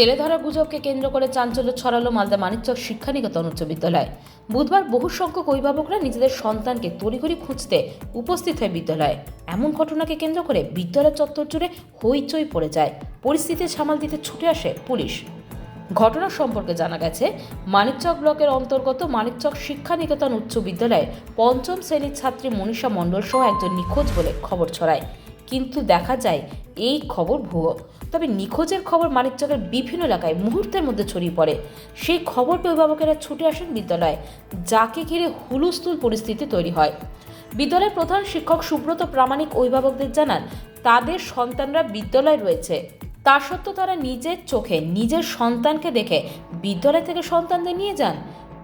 ছেলে ধরা গুজবকে কেন্দ্র করে চাঞ্চল্য ছড়ালো মালদা মানিকচক শিক্ষানিকেতন উচ্চ বিদ্যালয়। বুধবার বহু সংখ্যক অভিভাবকরা নিজেদের সন্তানকে তড়িঘড়ি খুঁজতে উপস্থিত হয় বিদ্যালয়ে। এমন ঘটনাকে কেন্দ্র করে বিদ্যালয় চত্বর জুড়ে হইচই পড়ে যায়। পরিস্থিতি সামাল দিতে ছুটে আসে পুলিশ। ঘটনা সম্পর্কে জানা গেছে, মানিকচক ব্লকের অন্তর্গত মানিকচক শিক্ষানিকেতন উচ্চ বিদ্যালয়ে পঞ্চম শ্রেণির ছাত্রী মনীষা মণ্ডল সহ একজন নিখোঁজ বলে খবর ছড়ায়। কিন্তু দেখা যায় এই খবর ভুয়ো। তবে নিখোঁজের খবর মানিকচকের বিভিন্ন এলাকায় মুহূর্তের মধ্যে ছড়িয়ে পড়ে। সেই খবর পেয়ে অভিভাবকেরা ছুটে আসেন বিদ্যালয়ে, যাকে ঘিরে হুলুস্থুল পরিস্থিতি তৈরি হয়। বিদ্যালয়ের প্রধান শিক্ষক সুব্রত প্রামাণিক অভিভাবকদের জানান, তাদের সন্তানরা বিদ্যালয়ে রয়েছে। তা সত্ত্বেও তারা নিজের চোখে নিজের সন্তানকে দেখে বিদ্যালয় থেকে সন্তানদের নিয়ে যান।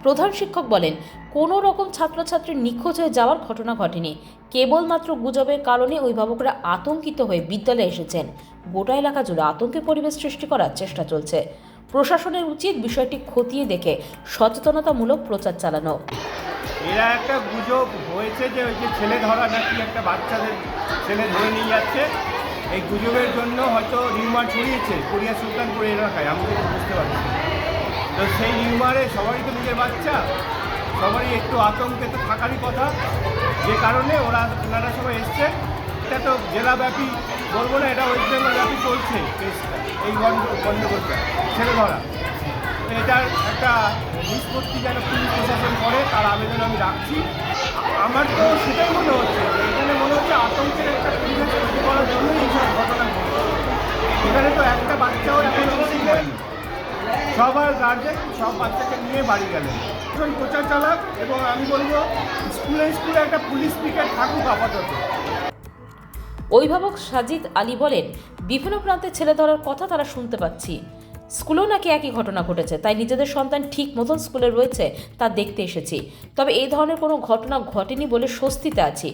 প্রধান শিক্ষক বলেন, কোনো রকম ছাত্রছাত্রী নিখোঁজ হয়ে যাওয়ার ঘটনা ঘটেনি। কেবলমাত্র গুজবের কারণে অভিভাবকরা আতঙ্কিত হয়ে বিদ্যালয়ে এসেছেন। গোটা এলাকা জুড়ে আতঙ্কের পরিবেশ সৃষ্টি করার চেষ্টা চলছে। প্রশাসনের উচিত বিষয়টি খতিয়ে দেখে সচেতনতামূলক প্রচার চালানো। এরা একটা গুজব হয়েছে যে ওই যে ছেলে ধরা নাকি একটা বাচ্চাদের ছেলে ধরে নিয়ে যাচ্ছে। এই গুজবের জন্য হয়তো রিউমার ছড়িয়েছে। কোরিয়া সুলতানপুর এলাকায়, আমি বুঝতে পারছি তো সেই রিউমারে সবারই তো নিজের বাচ্চা, সবারই একটু আতঙ্কে তো থাকারই কথা। যে কারণে ওরা, ওনারা সবাই এসছে। এটা তো জেলাব্যাপী বলব না, এটা ওয়েস্ট বেঙ্গল ব্যাপী চলছে কেসটা এই গণ্ডগোলটা ছেলে ধরা। এটার একটা নিষ্পত্তি যেন পুলিশ প্রশাসন করে, তার আবেদন আমি রাখছি। আমার তো সেটাই মনে হচ্ছে, এখানে মনে হচ্ছে আতঙ্কের একটা পরিবেশ তৈরি করার জন্যই এইসব ঘটনা এখানে তো একটা বাচ্চাও এখন সবার গার্জেন সব বাচ্চাকে নিয়ে বাড়ি গেলেন। এখন প্রচার চালাক এবং আমি বলব স্কুলে স্কুলে একটা পুলিশ পিকেট থাকুক আপাতত। অভিভাবক সাজিদ আলী বলেন বিভিন্ন প্রান্তে ছেলে ধরার কথা তারা শুনতে পাচ্ছি। স্কুলেও নাকি একই ঘটনা ঘটেছে তাই নিজেদের সন্তান ঠিক মতন স্কুলে রয়েছে তা দেখতে এসেছি। তবে এই ধরনের কোনো ঘটনা ঘটেনি বলে স্বস্তিতে আছি।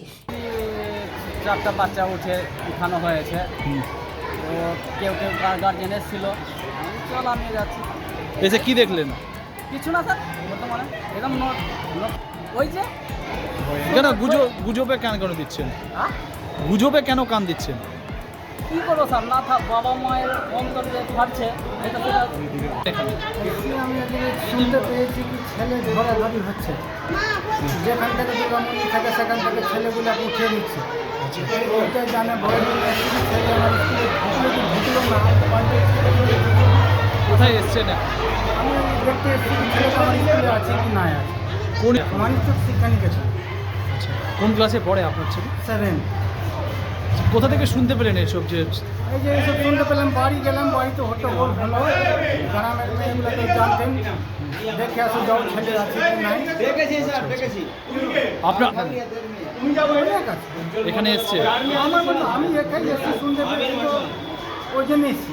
চারটা বাচ্চা উঠে উঠানো হয়েছে। তো কেউ কেউ গার্জেন এসেছিল। চল আমি যাচ্ছি। এসে কি দেখলেন? কিছু না স্যার বর্তমানে এরকম ওই যে কেন গুজব গুজবে কেন কেন দিচ্ছেন? হ্যাঁ? গুজবে কেন কান দিচ্ছেন? কী করব স্যার? না থাক বাবা মায়ের অন্তর যে ফাটছে এটা আমি শুনতে পেয়েছি কি ছেলে ধরাধরি হচ্ছে। যেখান থেকে দুর্গামন্দির থাকে সেখান থেকে ছেলেগুলো উঠে নিচ্ছে। ওইটা জানে ভয় ছেলে আমার ঢুকলো না এসছেন আমি দেখতে এসেছি কি ছেলেটা আমার স্কুলে আছে কি না আছে। কোন মানিকচক আচ্ছা, কোন ক্লাসে পড়ে আপনার ছেলে? সেভেন। কোথা থেকে শুনতে পেলেন এসব যে এই যে এইসব শুনতে পেলাম বাড়ি গেলাম বাড়িতে হট্টগোল হলো। গ্রামের মেয়েগুলো তো জানতেন। দেখে আসো যাও ছেলে আছে কি নাই। আপনার অনেক আছে। এখানে এসছে? আমার আমি একাই এসে শুনতে পেয়েছি ওই জন্য এসেছি।